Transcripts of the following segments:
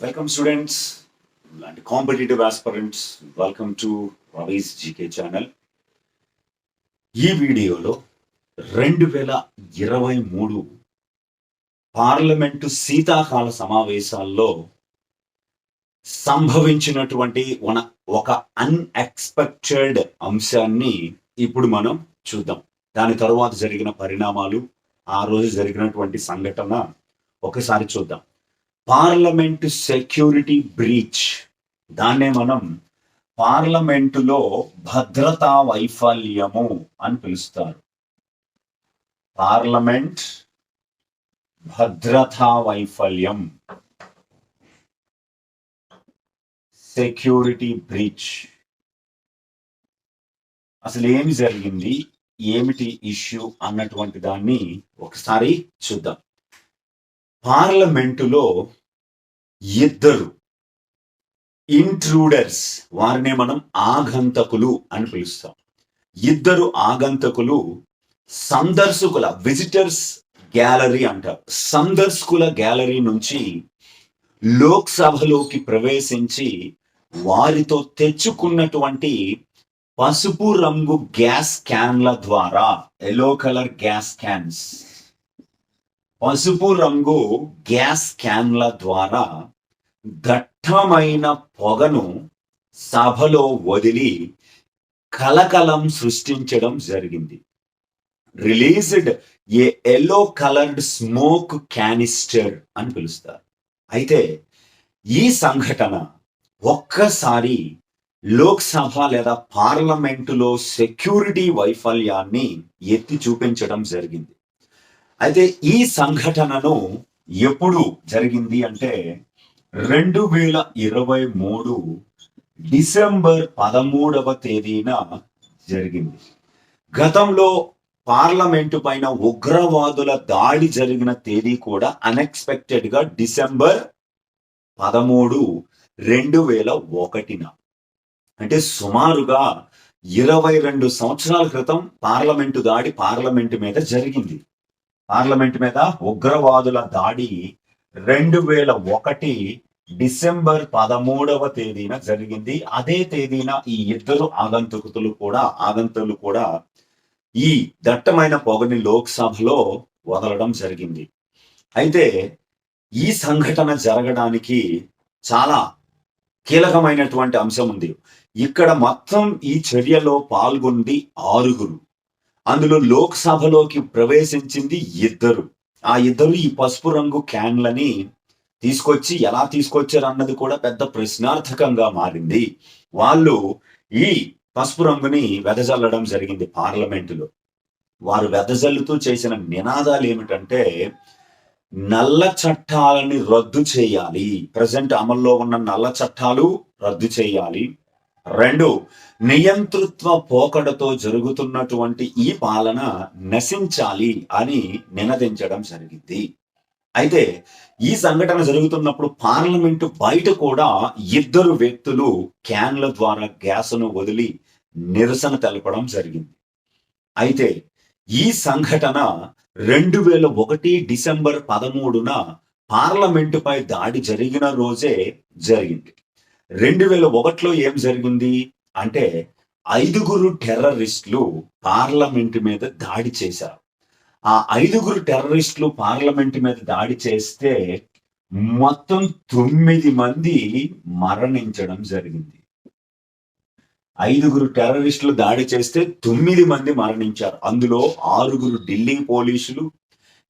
Welcome students and competitive aspirants welcome to Ravi's GK channel ఈ వీడియోలో రెండు వేల ఇరవై మూడు పార్లమెంటు శీతాకాల సమావేశాల్లో సంభవించినటువంటి మన ఒక అన్ఎక్స్పెక్టెడ్ అంశాన్ని ఇప్పుడు మనం చూద్దాం. దాని తరువాత జరిగిన పరిణామాలు ఆ రోజు జరిగినటువంటి సంఘటన ఒకసారి చూద్దాం. Parliament security breach. దాన్నే మనం పార్లమెంటులో భద్రతా వైఫల్యము అని పిలుస్తారు. పార్లమెంట్ భద్రతా వైఫల్యం. Security breach. అసలు ఏమి జరిగింది? ఏమిటి ఇష్యూ? అన్నటువంటి దాన్ని ఒకసారి చూద్దాం. పార్లమెంటులో ఇద్దరు ఇంట్రూడర్స్ వారినే మనం ఆగంతకులు అని పిలుస్తాం. ఇద్దరు ఆగంతకులు సందర్శకుల విజిటర్స్ గ్యాలరీ అంటారు సందర్శకుల గ్యాలరీ నుంచి లోక్సభలోకి ప్రవేశించి వారితో తెచ్చుకున్నటువంటి పసుపు రంగు గ్యాస్ క్యాన్ల ద్వారా ఎల్లో కలర్ గ్యాస్ క్యాన్స్ పసుపు రంగు గ్యాస్ క్యాన్ల ద్వారా దట్టమైన పొగను సభలో వదిలి కలకలం సృష్టించడం జరిగింది. Released a yellow coloured smoke canister అని పిలుస్తారు. అయితే ఈ సంఘటన ఒక్కసారి లోక్సభ లేదా పార్లమెంటులో సెక్యూరిటీ వైఫల్యాన్ని ఎత్తి చూపించడం జరిగింది. అయితే ఈ సంఘటనను ఎప్పుడు జరిగింది అంటే రెండు వేల ఇరవై మూడు డిసెంబర్ పదమూడవ తేదీన జరిగింది. గతంలో పార్లమెంటు పైన ఉగ్రవాదుల దాడి జరిగిన తేదీ కూడా అన్ఎక్స్పెక్టెడ్గా డిసెంబర్ పదమూడు రెండు వేల ఒకటిన. అంటే సుమారుగా ఇరవై రెండు సంవత్సరాల క్రితం పార్లమెంటు దాడి పార్లమెంటు మీద జరిగింది. పార్లమెంట్ మీద ఉగ్రవాదుల దాడి రెండు వేల ఒకటి డిసెంబర్ పదమూడవ తేదీన జరిగింది. అదే తేదీన ఈ ఇద్దరు ఆగంతుకుతులు కూడా ఆగంతులు కూడా ఈ దట్టమైన పొగని లోక్సభలో వదలడం జరిగింది. అయితే ఈ సంఘటన జరగడానికి చాలా కీలకమైనటువంటి అంశం ఉంది. ఇక్కడ మొత్తం ఈ చర్యలో పాల్గొంది ఆరుగురు. అందులో లోక్సభలోకి ప్రవేశించింది ఇద్దరు. ఆ ఇద్దరు ఈ పసుపు రంగు క్యాన్లని తీసుకొచ్చి ఎలా తీసుకొచ్చారు అన్నది కూడా పెద్ద ప్రశ్నార్థకంగా మారింది. వాళ్ళు ఈ పసుపు రంగుని వెదజల్లడం జరిగింది పార్లమెంటులో. వారు వెదజల్లుతూ చేసిన నినాదాలు ఏమిటంటే నల్ల చట్టాలని రద్దు చేయాలి. ప్రజెంట్ అమల్లో ఉన్న నల్ల చట్టాలు రద్దు చేయాలి. రెండు నియంతృత్వ పోకడతో జరుగుతున్నటువంటి ఈ పాలన నశించాలి అని నినదించడం జరిగింది. అయితే ఈ సంఘటన జరుగుతున్నప్పుడు పార్లమెంటు బయట కూడా ఇద్దరు వ్యక్తులు క్యాన్ల ద్వారా గ్యాస్ను వదిలి నిరసన తెలపడం జరిగింది. అయితే ఈ సంఘటన రెండు వేల ఒకటి డిసెంబర్ పదమూడున పార్లమెంటుపై దాడి జరిగిన రోజే జరిగింది. రెండు వేల ఒకటిలో ఏం జరిగింది? అంటే ఐదుగురు టెర్రరిస్టులు పార్లమెంట్ మీద దాడి చేశారు. ఆ ఐదుగురు టెర్రరిస్టులు పార్లమెంట్ మీద దాడి చేస్తే మొత్తం తొమ్మిది మంది మరణించడం జరిగింది. ఐదుగురు టెర్రరిస్టులు దాడి చేస్తే తొమ్మిది మంది మరణించారు. అందులో ఆరుగురు ఢిల్లీ పోలీసులు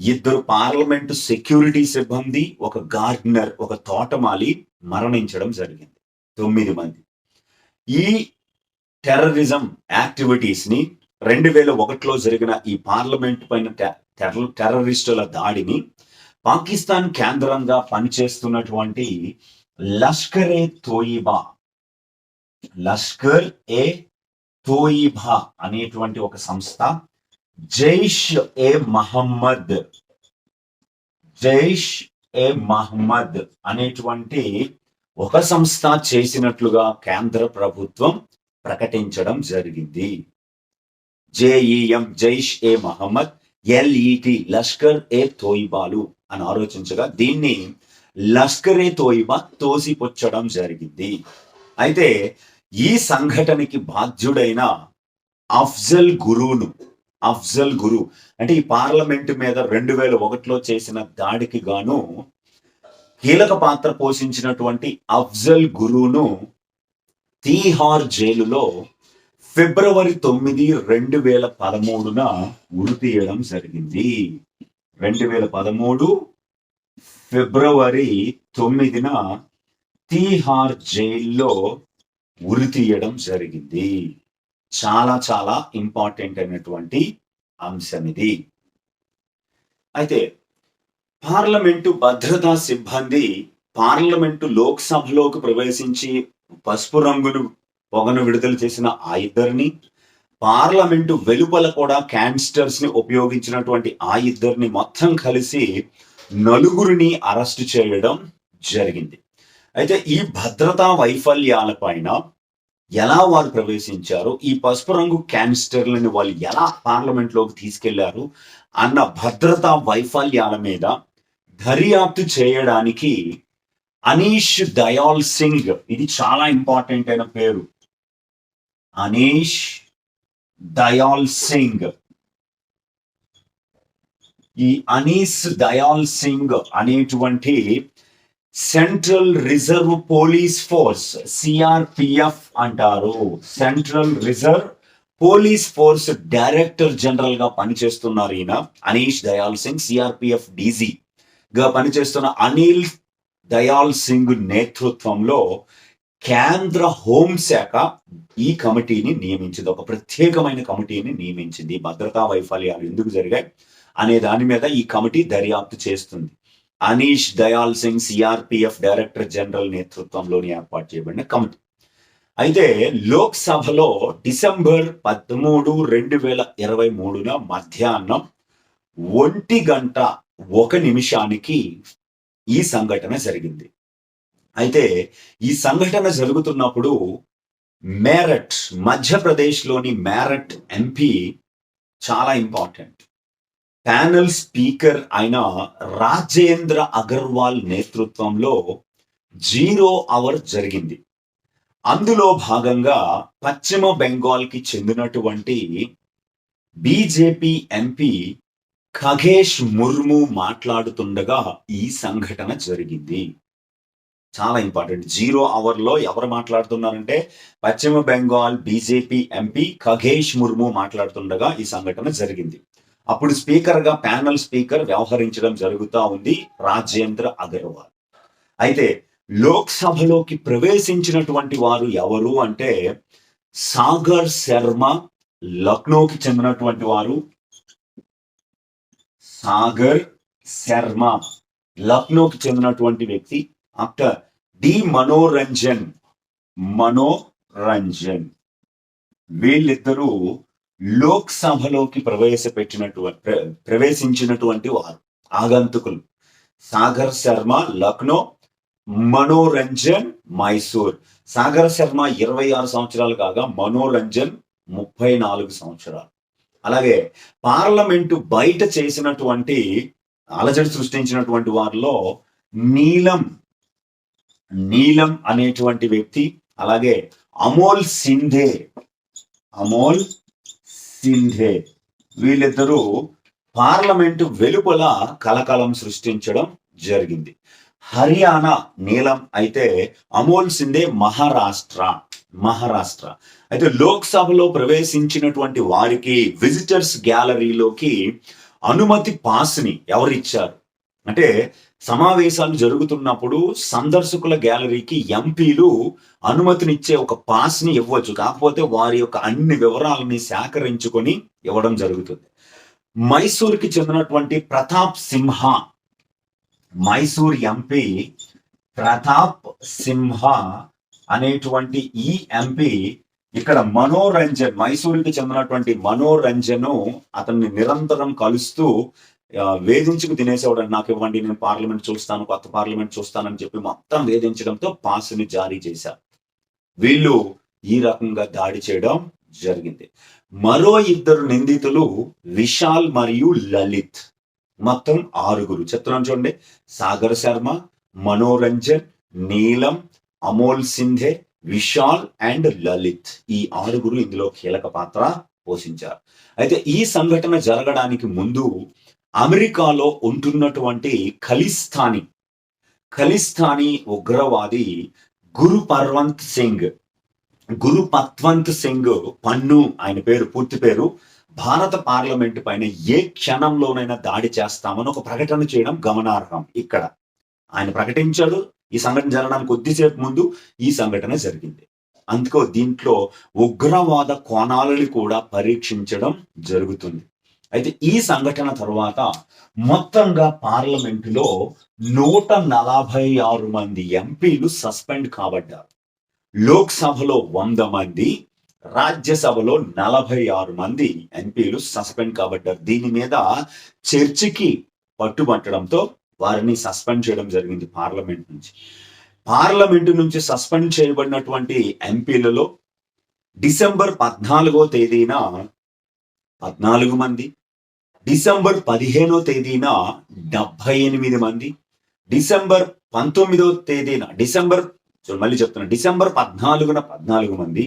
ఇద్దరు పార్లమెంటు సెక్యూరిటీ సిబ్బంది ఒక గార్డనర్ ఒక తోటమాలి మరణించడం జరిగింది. తొమ్మిది మంది. ఈ టెర్రరిజం యాక్టివిటీస్ని రెండు వేల ఒకటిలో జరిగిన ఈ పార్లమెంట్ పైన టెర్ర- టెర్రరిస్టుల దాడిని పాకిస్తాన్ కేంద్రంగా పనిచేస్తున్నటువంటి లష్కర్ ఏ తోయిబా లష్కర్ ఏ తోయిబా అనేటువంటి ఒక సంస్థ జైష్ ఏ మహమ్మద్ జైష్ ఏ మహమ్మద్ అనేటువంటి ఒక సంస్థ చేసినట్లుగా కేంద్ర ప్రభుత్వం ప్రకటించడం జరిగింది. జేఈఎం జైష్ ఏ మహమ్మద్ ఎల్ఈటి లష్కర్ ఏ తోయిబాలు అని ఆలోచించగా దీన్ని లష్కరే తోయిబా తోసిపుచ్చడం జరిగింది. అయితే ఈ సంఘటనకి బాధ్యుడైన అఫ్జల్ గురువును అఫ్జల్ గురు అంటే ఈ పార్లమెంట్ మీద రెండు వేల ఒకటిలో చేసిన దాడికి గాను కీలక పాత్ర పోషించినటువంటి అఫ్జల్ గురువును తీహార్ జైలులో ఫిబ్రవరి తొమ్మిది రెండు వేల పదమూడున ఉరి తీయడం జరిగింది. రెండు వేల పదమూడు ఫిబ్రవరి తొమ్మిదిన తీహార్ జైల్లో ఉరి తీయడం జరిగింది. చాలా చాలా ఇంపార్టెంట్ అయినటువంటి అంశం ఇది. అయితే పార్లమెంటు భద్రతా సిబ్బంది పార్లమెంటు లోక్సభలోకి ప్రవేశించి పసుపు రంగును పొగను విడుదల చేసిన ఆ ఇద్దరిని పార్లమెంటు వెలుపల కూడా క్యాన్స్టర్స్ని ఉపయోగించినటువంటి ఆ ఇద్దరిని మొత్తం కలిసి నలుగురిని అరెస్ట్ చేయడం జరిగింది. అయితే ఈ భద్రతా వైఫల్యాల పైన ఎలా వారు ప్రవేశించారు? ఈ పసుపు రంగు క్యాన్స్టర్లను వాళ్ళు ఎలా పార్లమెంట్లోకి తీసుకెళ్ళారు? అన్న భద్రతా వైఫల్యాల మీద దర్యాప్తు చేయడానికి అనీష్ దయాల్ సింగ్ ఇది చాలా ఇంపార్టెంట్ అయిన పేరు. అనీష్ దయాల్ సింగ్. ఈ అనీస్ దయాల్ సింగ్ అనేటువంటి central reserve police force CRPF అంటారు. Central reserve police force director జనరల్గా పనిచేస్తున్నారు ఈయన అనీష్ దయాల్ సింగ్ సిఆర్పిఎఫ్ డీజీ గా పనిచేస్తున్న అనిల్ దయాల్ సింగ్ నేతృత్వంలో కేంద్ర హోంశాఖ ఈ కమిటీని నియమించింది. ఒక ప్రత్యేకమైన కమిటీని నియమించింది. భద్రతా వైఫల్యాలు ఎందుకు జరిగాయి అనే దాని మీద ఈ కమిటీ దర్యాప్తు చేస్తుంది. Anish Dayal Singh CRPF director general నేతృత్వంలోని ఏర్పాటు చేయబడిన కమిటీ. అయితే లోక్సభలో డిసెంబర్ పదమూడు రెండు వేల ఇరవై మూడున మధ్యాహ్నం ఒంటి గంట ఒక నిమిషానికి ఈ సంఘటన జరిగింది. అయితే ఈ సంఘటన జరుగుతున్నప్పుడు మేరట్ మధ్యప్రదేశ్లోని మేరట్ ఎంపీ చాలా ఇంపార్టెంట్. ప్యానెల్ స్పీకర్ అయిన రాజేంద్ర అగర్వాల్ నేతృత్వంలో జీరో అవర్ జరిగింది. అందులో భాగంగా పశ్చిమ బెంగాల్కి చెందినటువంటి బీజేపీ ఎంపీ ఖగేష్ ముర్ము మాట్లాడుతుండగా ఈ సంఘటన జరిగింది. చాలా ఇంపార్టెంట్. జీరో అవర్లో ఎవరు మాట్లాడుతున్నారంటే పశ్చిమ బెంగాల్ బీజేపీ ఎంపీ ఖగేష్ ముర్ము మాట్లాడుతుండగా ఈ సంఘటన జరిగింది. అప్పుడు స్పీకర్గా ప్యానల్ స్పీకర్ వ్యవహరించడం జరుగుతూ ఉంది రాజేంద్ర అగర్వాల్. అయితే లోక్సభలోకి ప్రవేశించినటువంటి వారు ఎవరు అంటే సాగర్ శర్మ లక్నోకి చెందినటువంటి వారు సాగర్ శర్మ. లక్నోకి చెందినటువంటి వ్యక్తి ఆఫ్టర్ డి మనోరంజన్. మనోరంజన్. వీళ్ళిద్దరూ లోక్సభలోకి ప్రవేశపెట్టినటువంటి ప్ర- ప్రవేశించినటువంటి వారు ఆగంతుకులు. సాగర్ శర్మ లక్నో మనోరంజన్ మైసూర్. సాగర్ శర్మ ఇరవై ఆరు సంవత్సరాలు కాగా మనోరంజన్ ముప్పై నాలుగు సంవత్సరాలు. అలాగే పార్లమెంటు బయట చేసినటువంటి అలజడి సృష్టించినటువంటి వారిలో నీలం నీలం అనేటువంటి వ్యక్తి అలాగే అమోల్ సింధే అమోల్ సింధే. వీళ్ళిద్దరూ పార్లమెంటు వెలుపల కలకలం సృష్టించడం జరిగింది. హర్యానా నీలం అయితే అమోల్ సింధే మహారాష్ట్ర. మహారాష్ట్ర. అయితే లోక్సభలో ప్రవేశించినటువంటి వారికి విజిటర్స్ గ్యాలరీలోకి అనుమతి పాస్ని ఎవరిచ్చారు? అంటే సమావేశాలు జరుగుతున్నప్పుడు సందర్శకుల గ్యాలరీకి ఎంపీలు అనుమతినిచ్చే ఒక పాస్ని ఇవ్వచ్చు. కాకపోతే వారి యొక్క అన్ని వివరాలని సేకరించుకొని ఇవ్వడం జరుగుతుంది. మైసూర్కి చెందినటువంటి ప్రతాప్ సింహ. మైసూర్ ఎంపీ ప్రతాప్ సింహ అనేటువంటి ఈ ఎంపీ ఇక్కడ మనోరంజన్ మైసూరుకి చెందినటువంటి మనోరంజన్ అతన్ని నిరంతరం కలుస్తూ వేధించుకు తినేసేవాడు నాకు ఇవ్వండి నేను పార్లమెంట్ చూస్తాను కొత్త పార్లమెంట్ చూస్తానని చెప్పి మొత్తం వేధించడంతో పాస్ని జారీ చేశారు. వీళ్ళు ఈ రకంగా దాడి చేయడం జరిగింది. మరో ఇద్దరు నిందితులు విశాల్ మరియు లలిత్. మొత్తం ఆరుగురు. చెప్తున్నాను చూడండి. సాగర్ శర్మ మనోరంజన్ నీలం అమోల్ సింధే విశాల్ అండ్ లలిత్ ఈ ఆరుగురు ఇందులో కీలక పాత్ర పోషించారు. అయితే ఈ సంఘటన జరగడానికి ముందు అమెరికాలో ఉంటున్నటువంటి ఖలిస్తానీ ఖలిస్తానీ ఉగ్రవాది గురు పర్వంత్ సింగ్ గురు పత్వంత్ సింగ్ పన్ను ఆయన పేరు పూర్తి పేరు భారత పార్లమెంటు పైన ఏ క్షణంలోనైనా దాడి చేస్తామని ఒక ప్రకటన చేయడం గమనార్హం ఇక్కడ. ఆయన ప్రకటించాడు ఈ సంఘటన జరగడానికి కొద్దిసేపు ముందు ఈ సంఘటన జరిగింది. అందుకో దీంట్లో ఉగ్రవాద కోణాలని కూడా పరీక్షించడం జరుగుతుంది. అయితే ఈ సంఘటన తర్వాత మొత్తంగా పార్లమెంటులో నూట నలభై ఆరు మంది ఎంపీలు సస్పెండ్ కాబడ్డారు. లోక్సభలో వంద మంది రాజ్యసభలో నలభై ఆరు మంది ఎంపీలు సస్పెండ్ కాబడ్డారు. దీని మీద చర్చికి పట్టుబట్టడంతో వారిని సస్పెండ్ చేయడం జరిగింది పార్లమెంట్ నుంచి. పార్లమెంటు నుంచి సస్పెండ్ చేయబడినటువంటి ఎంపీలలో డిసెంబర్ పద్నాలుగో తేదీన పద్నాలుగు మంది డిసెంబర్ పదిహేనో తేదీన డెబ్బై ఎనిమిది మంది డిసెంబర్ పంతొమ్మిదో తేదీన డిసెంబర్ మళ్ళీ చెప్తున్నా డిసెంబర్ పద్నాలుగున పద్నాలుగు మంది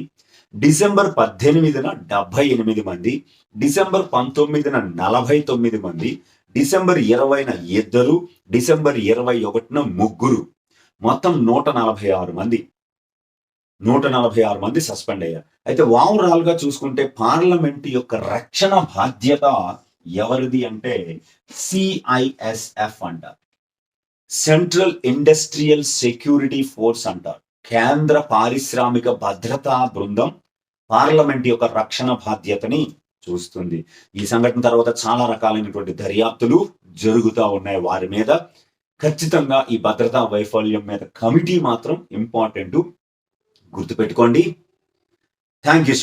డిసెంబర్ పద్దెనిమిదిన డెబ్బై ఎనిమిది మంది డిసెంబర్ పంతొమ్మిదిన నలభై తొమ్మిది మంది డిసెంబర్ ఇరవైన ఇద్దరు డిసెంబర్ ఇరవై ఒకటిన ముగ్గురు. మొత్తం నూట నలభై ఆరు మంది. నూట నలభై ఆరు మంది సస్పెండ్ అయ్యారు. అయితే ఓవరాల్గా చూసుకుంటే పార్లమెంట్ యొక్క రక్షణ బాధ్యత ఎవరిది అంటే సిఐఎస్ఎఫ్ అంటారు. సెంట్రల్ ఇండస్ట్రియల్ సెక్యూరిటీ ఫోర్స్ అంటారు. కేంద్ర పారిశ్రామిక భద్రతా బృందం పార్లమెంట్ యొక్క రక్షణ బాధ్యతని చూస్తుంది. ఈ సంఘటన తర్వాత చాలా రకాలైనటువంటి దర్యాప్తులు జరుగుతూ ఉన్నాయి వారి మీద. ఖచ్చితంగా ఈ భద్రతా వైఫల్యం మీద కమిటీ మాత్రం ఇంపార్టెంట్ గుర్తుపెట్టుకోండి. Thank you